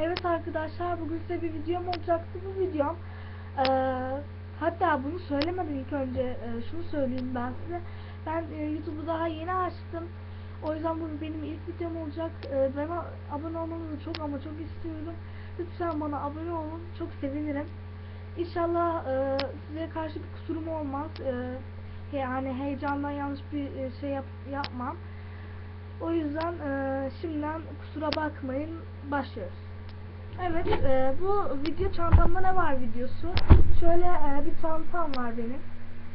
Evet arkadaşlar bugün size bir videom olacaktı bu videom. Ee, hatta bunu söylemeden ilk önce e, şunu söyleyeyim ben size. Ben e, YouTube'u daha yeni açtım. O yüzden bu benim ilk videom olacak. Ee, bana abone olmanızı çok ama çok istiyorum. Lütfen bana abone olun. Çok sevinirim. İnşallah e, size karşı bir kusurum olmaz. E, yani heyecandan yanlış bir e, şey yap, yapmam. O yüzden e, şimdiden kusura bakmayın. Başlıyoruz. Evet, e, bu video çantamda ne var videosu. Şöyle e, bir çantam var benim.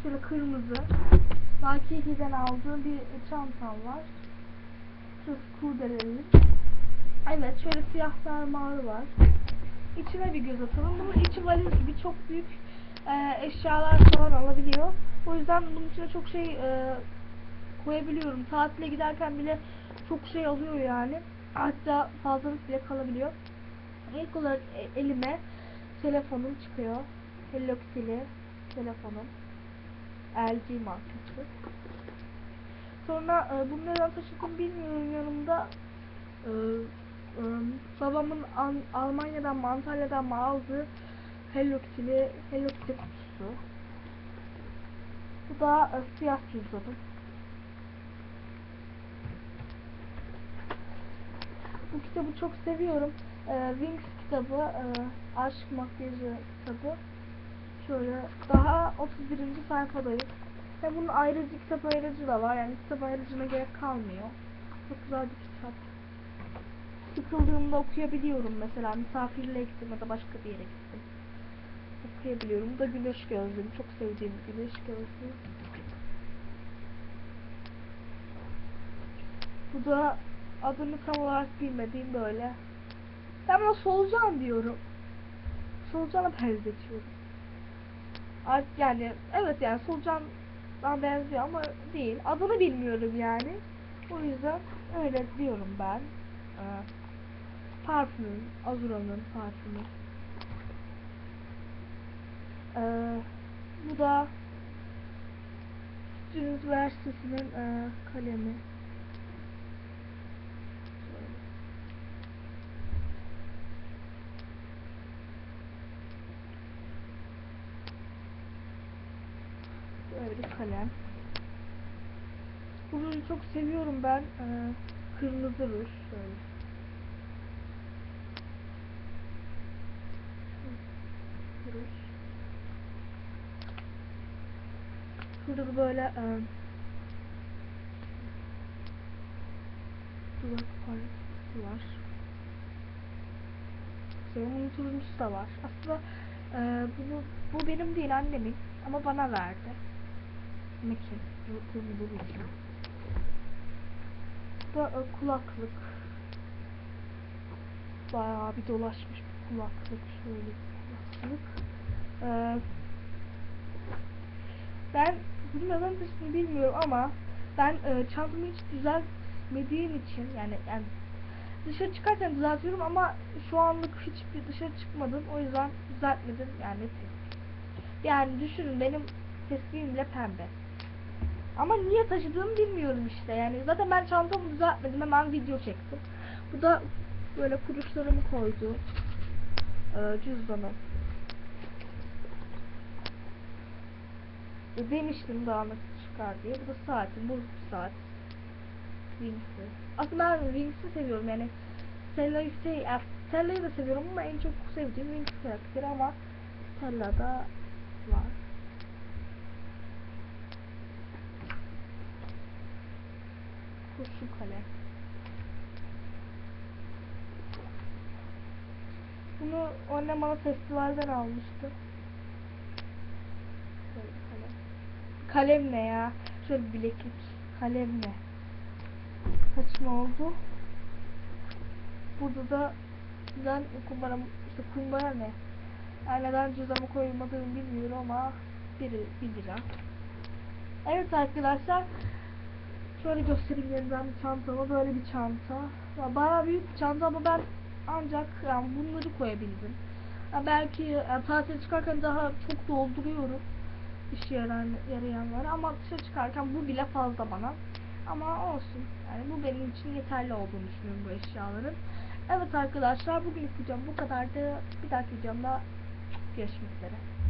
Şöyle kırmızı. Dakiki'den aldığım bir çantam var. Şurası kurdeleli. Evet, şöyle siyah fermuarı var. İçine bir göz atalım. Bunun içi valiz gibi çok büyük e, eşyalar falan alabiliyor. O yüzden bunun içine çok şey e, koyabiliyorum. Tatile giderken bile çok şey alıyor yani. Hatta fazlalık bile kalabiliyor. İlk olarak e- elime telefonum çıkıyor. Hello Kitty'li telefonum. LG markası. Sonra e, bunu neden taşıdım bilmiyorum yanımda. E, e, babamın An- Almanya'dan mı Antalya'dan mı aldığı Hello Kitty'li Hello Kitty kutusu. Bu da e, siyah cüzdanım. Bu kitabı çok seviyorum. Ee, Wings kitabı, e, aşk makyajı kitabı. Şöyle daha 31. sayfadayız. Ve bunun ayrıcı kitap ayrıcı da var. Yani kitap ayrıcına gerek kalmıyor. Çok güzel bir kitap. Sıkıldığımda okuyabiliyorum mesela. Misafirliğe gittim ya da başka bir yere gittim. Okuyabiliyorum. Bu da güneş gözlüğüm. Çok sevdiğim güneş gözlüğü. Bu da adını tam olarak bilmediğim böyle. Ben buna solucan diyorum. Solucana benzetiyorum. Yani evet yani solucan bana benziyor ama değil. Adını bilmiyorum yani. O yüzden öyle diyorum ben. Ee, parfümüm, Azura'nın parfümü. Ee, bu da Üniversitesi'nin e, kalemi. Şöyle. Böyle kalem. Bu ruju çok seviyorum ben. Ee, kırmızı ruj. Şöyle. Ruj. Şurada da böyle e, dudak parçası var. Sonra bunun turuncusu da var. Aslında e, bunu, bu benim değil annemin ama bana verdi. Mekin. Bu. Bu da kulaklık. Bayağı bir dolaşmış bir kulaklık. Şöyle kulaklık. E, ben bunun neden dışını bilmiyorum ama ben e, çantamı hiç düzeltmediğim için yani yani dışarı çıkarken düzeltiyorum ama şu anlık hiçbir dışarı çıkmadım o yüzden düzeltmedim yani yani düşünün benim tespitim bile pembe ama niye taşıdığımı bilmiyorum işte yani zaten ben çantamı düzeltmedim hemen video çektim bu da böyle kuruşlarımı koydu e, cüzdanım E, demiştim dağınık çıkar diye. Bu da saatim. Bir saat. Wings'i. Aslında ben Wings'i seviyorum yani. Stella'yı şey, Stella'yı da seviyorum ama en çok sevdiğim Wings karakteri ama Stella'da var. Kurşun kalem. Bunu annem bana festivalden almıştı. Kalem. Kalem ne ya? Şöyle bileklik. Kalem ne? Saçma oldu. Burada da neden kumbara, işte kumbara ne? Yani neden cüzdanı koymadığımı bilmiyorum ama biri bir lira. Evet arkadaşlar. Şöyle göstereyim yeniden çantama. Böyle bir çanta. Ya bayağı büyük bir çanta ama ben ancak yani bunları koyabildim. Ya belki yani tatile çıkarken daha çok dolduruyorum işe yarayan, yarayan var ama dışarı çıkarken bu bile fazla bana. Ama olsun. Yani bu benim için yeterli olduğunu düşünüyorum bu eşyaların. Evet arkadaşlar bugünlük videom bu kadardı. Bir dahaki videomda görüşmek üzere.